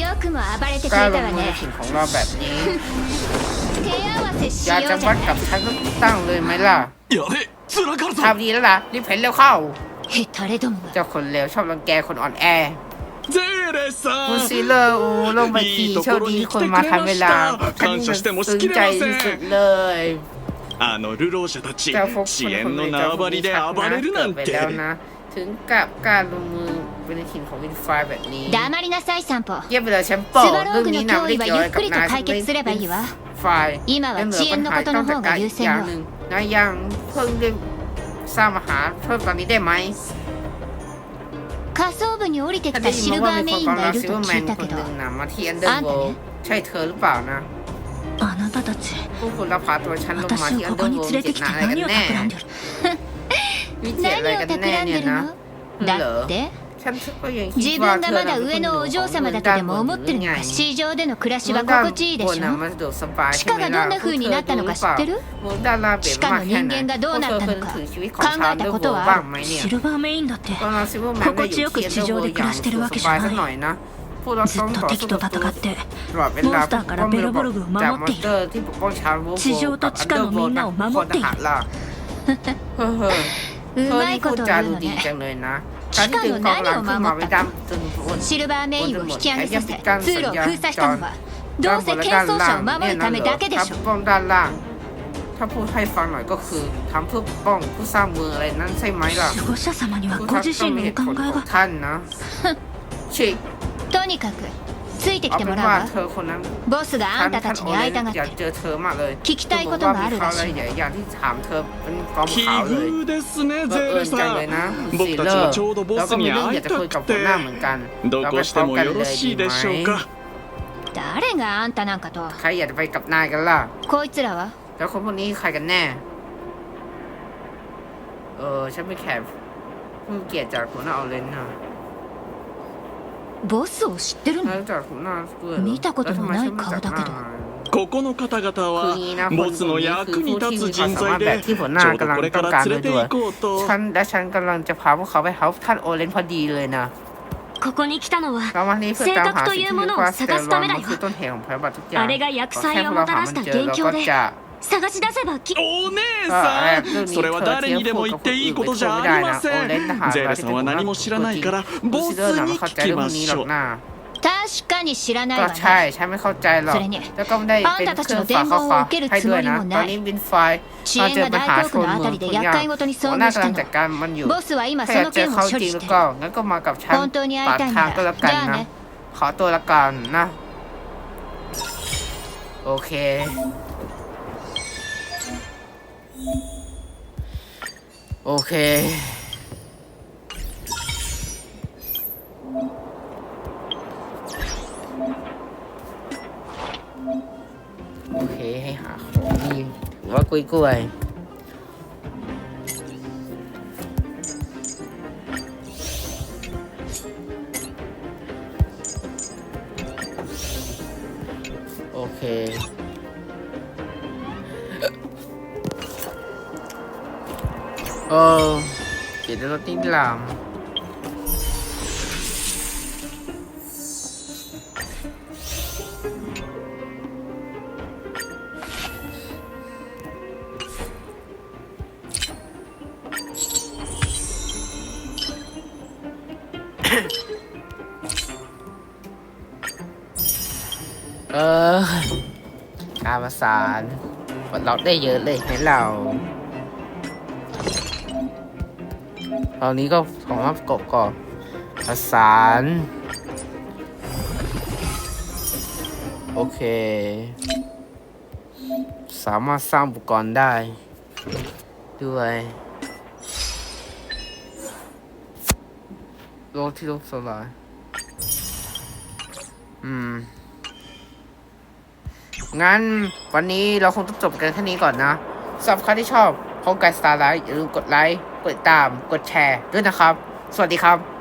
[SPEAKER 5] よくも暴れてく
[SPEAKER 1] กล้า
[SPEAKER 5] れ
[SPEAKER 1] ล
[SPEAKER 5] た
[SPEAKER 1] ง
[SPEAKER 5] わ
[SPEAKER 1] มือใน
[SPEAKER 5] ね
[SPEAKER 1] ถิ่นของเราแบบนี้
[SPEAKER 5] 手合わせし
[SPEAKER 1] อยาก
[SPEAKER 5] よ
[SPEAKER 1] จะ
[SPEAKER 5] うじ
[SPEAKER 1] วั
[SPEAKER 5] ゃ
[SPEAKER 1] ด
[SPEAKER 5] な
[SPEAKER 1] กับ
[SPEAKER 5] い
[SPEAKER 1] ฉันก็ตั้งเลยไหมล่ะ
[SPEAKER 4] やべつらかるぞ
[SPEAKER 1] ทำดีแล้วล่ะ รีบเห็นเร็วเข้า
[SPEAKER 5] ヘタレどもが
[SPEAKER 1] เจ้าคนเลวชอบรังแกคนอ่อนแอ
[SPEAKER 4] ゼーレさ
[SPEAKER 1] คุณ
[SPEAKER 4] ん
[SPEAKER 1] ซีเลอร์อูลงไปทีโชคดีคนมาทันเวลาฉัน
[SPEAKER 4] 感謝しても
[SPEAKER 1] ซึ้
[SPEAKER 4] し
[SPEAKER 1] ง
[SPEAKER 4] きれ
[SPEAKER 1] ใจ
[SPEAKER 4] ませ
[SPEAKER 1] ที่สุด
[SPEAKER 4] ん
[SPEAKER 1] เลย
[SPEAKER 4] あの流浪者たち
[SPEAKER 1] เจ้าพวก
[SPEAKER 4] 支
[SPEAKER 1] คน
[SPEAKER 4] 援
[SPEAKER 1] คน
[SPEAKER 4] の
[SPEAKER 1] นี้
[SPEAKER 4] 縄
[SPEAKER 1] เจ้าพว
[SPEAKER 4] 張
[SPEAKER 1] ก
[SPEAKER 4] り
[SPEAKER 1] นี้
[SPEAKER 4] で
[SPEAKER 1] ชัก
[SPEAKER 4] 暴
[SPEAKER 1] นะ
[SPEAKER 4] れる
[SPEAKER 1] เกิ
[SPEAKER 4] な
[SPEAKER 1] ด
[SPEAKER 4] ん
[SPEAKER 1] ไปแล้ว
[SPEAKER 4] て
[SPEAKER 1] นะ ถึงกับการลงมือเป็นในถิ่นของวินไฟแบบนี้
[SPEAKER 5] 黙りなさい散歩
[SPEAKER 1] เยี่ยมไปเลยแชมป์โป
[SPEAKER 5] スバロ
[SPEAKER 1] เรื่อ
[SPEAKER 5] ー
[SPEAKER 1] ง
[SPEAKER 5] グ
[SPEAKER 1] นี้
[SPEAKER 5] の
[SPEAKER 1] นะ
[SPEAKER 5] 脅
[SPEAKER 1] ไม่
[SPEAKER 5] 威
[SPEAKER 1] ได้
[SPEAKER 5] は
[SPEAKER 1] เกี่ยว
[SPEAKER 5] ゆ
[SPEAKER 1] อะไร
[SPEAKER 5] っ
[SPEAKER 1] กับ
[SPEAKER 5] くりと
[SPEAKER 1] นาย
[SPEAKER 5] 解決すればいいわ
[SPEAKER 1] ไฟ ล์
[SPEAKER 5] 今は
[SPEAKER 1] ยังเหลื
[SPEAKER 5] 遅
[SPEAKER 1] อปัญ
[SPEAKER 5] 延の
[SPEAKER 1] หา
[SPEAKER 5] こと
[SPEAKER 1] ต้อง
[SPEAKER 5] の
[SPEAKER 1] จัด
[SPEAKER 5] 方
[SPEAKER 1] การ
[SPEAKER 5] が優
[SPEAKER 1] อีก
[SPEAKER 5] 先
[SPEAKER 1] อย่าง
[SPEAKER 5] よ
[SPEAKER 1] หนึ่งนายยังเพิ่งได้สร้างอาหารเพิ่มตอนนี้ได้ไหม
[SPEAKER 5] 下層部に降りて
[SPEAKER 1] ถ้า
[SPEAKER 5] き
[SPEAKER 1] ได้
[SPEAKER 5] た
[SPEAKER 1] ยิ
[SPEAKER 5] シ
[SPEAKER 1] น
[SPEAKER 5] ル
[SPEAKER 1] มา
[SPEAKER 5] バ
[SPEAKER 1] ว่า
[SPEAKER 5] ー
[SPEAKER 1] มี
[SPEAKER 5] メ
[SPEAKER 1] คน
[SPEAKER 5] イン
[SPEAKER 1] กำลั
[SPEAKER 5] が
[SPEAKER 1] ง
[SPEAKER 5] いる
[SPEAKER 1] ซิล
[SPEAKER 5] と
[SPEAKER 1] เวอร์แม
[SPEAKER 5] 聞
[SPEAKER 1] น
[SPEAKER 5] いた
[SPEAKER 1] คน
[SPEAKER 5] け
[SPEAKER 1] ห
[SPEAKER 5] ど
[SPEAKER 1] นึ่งนะมาที่อันเดอร์
[SPEAKER 5] あん
[SPEAKER 1] โว
[SPEAKER 5] たね
[SPEAKER 1] ใช่เธอหรือเปล่านะ
[SPEAKER 2] あなたたち
[SPEAKER 1] พวกคุณรับพาตัวฉันลงมา
[SPEAKER 2] 私
[SPEAKER 1] ที่
[SPEAKER 2] を
[SPEAKER 1] อัน
[SPEAKER 2] こ
[SPEAKER 1] เดอ
[SPEAKER 2] こ
[SPEAKER 1] ร์
[SPEAKER 2] に
[SPEAKER 1] โว
[SPEAKER 2] 連れて
[SPEAKER 1] จิต
[SPEAKER 2] きて
[SPEAKER 1] นาอะไรกัน
[SPEAKER 2] 何を
[SPEAKER 1] แน่
[SPEAKER 2] 企んでる
[SPEAKER 1] วิจิตอะไร
[SPEAKER 5] 何を
[SPEAKER 1] กันแน่
[SPEAKER 5] 企ん
[SPEAKER 1] เนี่
[SPEAKER 5] で
[SPEAKER 1] ย
[SPEAKER 5] る
[SPEAKER 1] นะ
[SPEAKER 5] のだって
[SPEAKER 1] ฉันก็ยังคิด
[SPEAKER 5] 自分がまだ上のお嬢様だとでも思ってるのか。市場での暮らしは心地いいでしょ地下がどんな風になったのか知ってる？地下の人間がどうなったのか。
[SPEAKER 1] 考えたことは
[SPEAKER 2] シルバーメインだって。
[SPEAKER 1] 心地よく地上で暮らしてるわけじゃない。
[SPEAKER 2] ずっと敵と戦ってモンスターからベロボルグを守っている。地上と地下のみんなを守っている。
[SPEAKER 5] うまいこと言うのね
[SPEAKER 1] จังเลยนะการที่ดึงกองกำลังขึ้นมาไว้ด้านจนบน
[SPEAKER 5] シルバーメインを引き上げさせ
[SPEAKER 1] これでも
[SPEAKER 5] 通路を封鎖したのはどうせ
[SPEAKER 1] ด้านบนและ
[SPEAKER 5] 剣
[SPEAKER 1] ด้าน
[SPEAKER 5] 争
[SPEAKER 1] ล่า
[SPEAKER 5] 者
[SPEAKER 1] ง
[SPEAKER 5] を守るためだけでしょ
[SPEAKER 1] ครับป้องด้านล่าง ถ้าพูดให้ฟังหน่อยก็คือทำเพื่อปกป้องผู้สร้างเมืองอะไรนั้นใช่ไหมล่ะ
[SPEAKER 2] 守護者様には
[SPEAKER 1] ผู้
[SPEAKER 2] ご
[SPEAKER 1] สร้าง
[SPEAKER 2] 自
[SPEAKER 1] ต้อง
[SPEAKER 2] 身
[SPEAKER 1] มี
[SPEAKER 2] の
[SPEAKER 1] เห
[SPEAKER 2] お
[SPEAKER 1] ตุผ
[SPEAKER 2] 考
[SPEAKER 1] ล
[SPEAKER 2] え
[SPEAKER 1] ของ
[SPEAKER 2] が
[SPEAKER 1] ท่านนะชิ
[SPEAKER 5] とにかく ついてき
[SPEAKER 1] เอา
[SPEAKER 5] て
[SPEAKER 1] เป็
[SPEAKER 5] も
[SPEAKER 1] นว่า
[SPEAKER 5] らう
[SPEAKER 1] เธอคนนั้น
[SPEAKER 5] わボスが
[SPEAKER 1] ท่า
[SPEAKER 5] あ
[SPEAKER 1] น
[SPEAKER 5] んた
[SPEAKER 1] ท่า
[SPEAKER 5] た
[SPEAKER 1] น
[SPEAKER 5] ち
[SPEAKER 1] โอ
[SPEAKER 5] に
[SPEAKER 1] เล
[SPEAKER 5] 会い
[SPEAKER 1] น
[SPEAKER 5] たがっ
[SPEAKER 1] อยาก
[SPEAKER 5] て
[SPEAKER 1] เจอเธอมากเลย
[SPEAKER 5] 聞きたいことがあるらしい
[SPEAKER 1] ดูเหมือนว่ามีข่าวอะไรอย่างที่ถามเธอเป็นกอง
[SPEAKER 4] 奇
[SPEAKER 1] ข่าวเลย
[SPEAKER 4] 遇ですね
[SPEAKER 1] บัง
[SPEAKER 4] ゼー
[SPEAKER 1] เอิ
[SPEAKER 4] レ
[SPEAKER 1] ญจังเลย
[SPEAKER 4] さ
[SPEAKER 1] นะ
[SPEAKER 4] ん
[SPEAKER 1] คุณ
[SPEAKER 4] 僕
[SPEAKER 1] ซี
[SPEAKER 4] た
[SPEAKER 1] เล
[SPEAKER 4] ち
[SPEAKER 1] อ
[SPEAKER 4] も
[SPEAKER 1] ร์
[SPEAKER 4] ちょうどボ
[SPEAKER 1] แล้ว
[SPEAKER 4] ス
[SPEAKER 1] ก็มี
[SPEAKER 4] に
[SPEAKER 1] เรื่อง
[SPEAKER 4] 会
[SPEAKER 1] อยาย กจะ
[SPEAKER 4] た
[SPEAKER 1] คุยกับ
[SPEAKER 4] く
[SPEAKER 1] หัวหน้า
[SPEAKER 4] て
[SPEAKER 1] เหมือนกัน
[SPEAKER 4] ど
[SPEAKER 1] เรา
[SPEAKER 4] こ
[SPEAKER 1] ไป
[SPEAKER 4] し
[SPEAKER 1] พร้
[SPEAKER 4] て
[SPEAKER 1] อม
[SPEAKER 4] も
[SPEAKER 1] กัน
[SPEAKER 4] よ
[SPEAKER 1] เล
[SPEAKER 4] ろ
[SPEAKER 1] ย
[SPEAKER 4] し
[SPEAKER 1] ดี
[SPEAKER 4] い
[SPEAKER 1] ไห
[SPEAKER 4] でしょう
[SPEAKER 1] ม
[SPEAKER 4] か
[SPEAKER 5] 誰があんたなんかと
[SPEAKER 1] ใครอยากจะไปกับนายกันล่ะ
[SPEAKER 5] こいつらは
[SPEAKER 1] แล้วคนพวกนี้ใครกันแน่ เออ ฉันไม่แคร์ผู้เกียรติจากหัวหน้าเอาเลนนะ
[SPEAKER 5] ボスを知ってる
[SPEAKER 1] แล้
[SPEAKER 5] の
[SPEAKER 1] วจากหัวหน้าด้วยเหรอ
[SPEAKER 5] 見たことのない顔だけど
[SPEAKER 1] แล้วทำไมฉันรู้จักหน้า
[SPEAKER 4] ここの方々
[SPEAKER 1] คือ
[SPEAKER 4] は
[SPEAKER 1] งี้นะคน
[SPEAKER 4] ボス
[SPEAKER 1] พวก
[SPEAKER 4] の
[SPEAKER 1] นี้
[SPEAKER 4] 役
[SPEAKER 1] คือ
[SPEAKER 4] に
[SPEAKER 1] ผู้
[SPEAKER 4] 立
[SPEAKER 1] ที่
[SPEAKER 4] つ
[SPEAKER 1] มีความ
[SPEAKER 4] 人
[SPEAKER 1] สามารถ
[SPEAKER 4] 材
[SPEAKER 1] แบ
[SPEAKER 4] で
[SPEAKER 1] บที่หัวห
[SPEAKER 4] ち
[SPEAKER 1] น้า
[SPEAKER 4] ょうど
[SPEAKER 1] กำลัง
[SPEAKER 4] これ
[SPEAKER 1] ต้อง
[SPEAKER 4] か
[SPEAKER 1] การ
[SPEAKER 4] ら
[SPEAKER 1] เล
[SPEAKER 4] 連
[SPEAKER 1] ย
[SPEAKER 4] れて
[SPEAKER 1] ด้วย
[SPEAKER 4] 行こうと
[SPEAKER 1] ฉันและฉันกำลังจะพาพวกเขาไปเขาท่านโอเลนพอดีเลยนะ
[SPEAKER 6] ここに来たのは
[SPEAKER 1] เราวันนี้เพื่อตามหาสิ่งที่เรียกว่าสเตอรอนมันคือต้นเหตุของภัยพิบัติทุกอย่าง
[SPEAKER 6] あれが厄災をもたらした元凶で
[SPEAKER 1] จะ
[SPEAKER 6] 探し出せばき
[SPEAKER 4] お姉さんそれは誰にでも言っていいことじゃありませんゼーレさんは何も知らないからボスに聞きましょう
[SPEAKER 5] 確かに知らない
[SPEAKER 1] ก็
[SPEAKER 5] わ
[SPEAKER 1] ใช่
[SPEAKER 5] ね
[SPEAKER 1] ฉันไม่เข้าใจหรอก
[SPEAKER 5] それに
[SPEAKER 1] แล้วก็ไม่ได้เป็นเครื่องฝากข้อความให้ด้วยนะ ตอนนี้บินไฟล์
[SPEAKER 5] 遅
[SPEAKER 1] เรา
[SPEAKER 5] 延
[SPEAKER 1] จะ
[SPEAKER 5] が
[SPEAKER 1] ไปหา
[SPEAKER 5] 大
[SPEAKER 1] ช
[SPEAKER 5] 東
[SPEAKER 1] น
[SPEAKER 5] 区の
[SPEAKER 1] เมื
[SPEAKER 5] あ
[SPEAKER 1] อง
[SPEAKER 5] たりで
[SPEAKER 1] ทุก
[SPEAKER 5] 厄
[SPEAKER 1] อย่าง
[SPEAKER 5] 介ごとに
[SPEAKER 1] หัว
[SPEAKER 5] 遭
[SPEAKER 1] หน้า
[SPEAKER 5] 遇し
[SPEAKER 1] กำลั
[SPEAKER 5] た
[SPEAKER 1] งจัด
[SPEAKER 5] の
[SPEAKER 1] การมันอยู่
[SPEAKER 5] ボスは今
[SPEAKER 1] ถ้า
[SPEAKER 5] そ
[SPEAKER 1] อยาก
[SPEAKER 5] の
[SPEAKER 1] เจอ
[SPEAKER 5] 件を
[SPEAKER 1] เขา
[SPEAKER 5] 処
[SPEAKER 1] จริ
[SPEAKER 5] 理
[SPEAKER 1] ง
[SPEAKER 5] し
[SPEAKER 1] แล้ว
[SPEAKER 5] て
[SPEAKER 1] ก็
[SPEAKER 5] る
[SPEAKER 1] งั้นก็มากับฉัน
[SPEAKER 5] 本当に会い
[SPEAKER 1] ปาก
[SPEAKER 5] たいん
[SPEAKER 1] ทางก็
[SPEAKER 5] だ
[SPEAKER 1] แล้วกัน
[SPEAKER 5] じゃあ
[SPEAKER 1] นะ
[SPEAKER 5] ね
[SPEAKER 1] ขอตัวละกันนะ โอเค โอเค โอเคให้หาของดีถือว่ากล้วยกล้วย ออ การประสานปลดล็อกได้เยอะเลยให้เรา ตอนนี้ก็ของรับกบก่อประสาน โอเค สามารถสร้างอุปกรณ์ได้ ด้วยโลกที่โลกสลายอืม งั้นวันนี้เราคงต้องจบกันแค่นี้ก่อนนะสำหรับใครที่ชอบโครงการสตาร์ไลท์อย่าลืมกดไลค์กดติดตาม กดแชร์ด้วยนะครับ สวัสดีครับ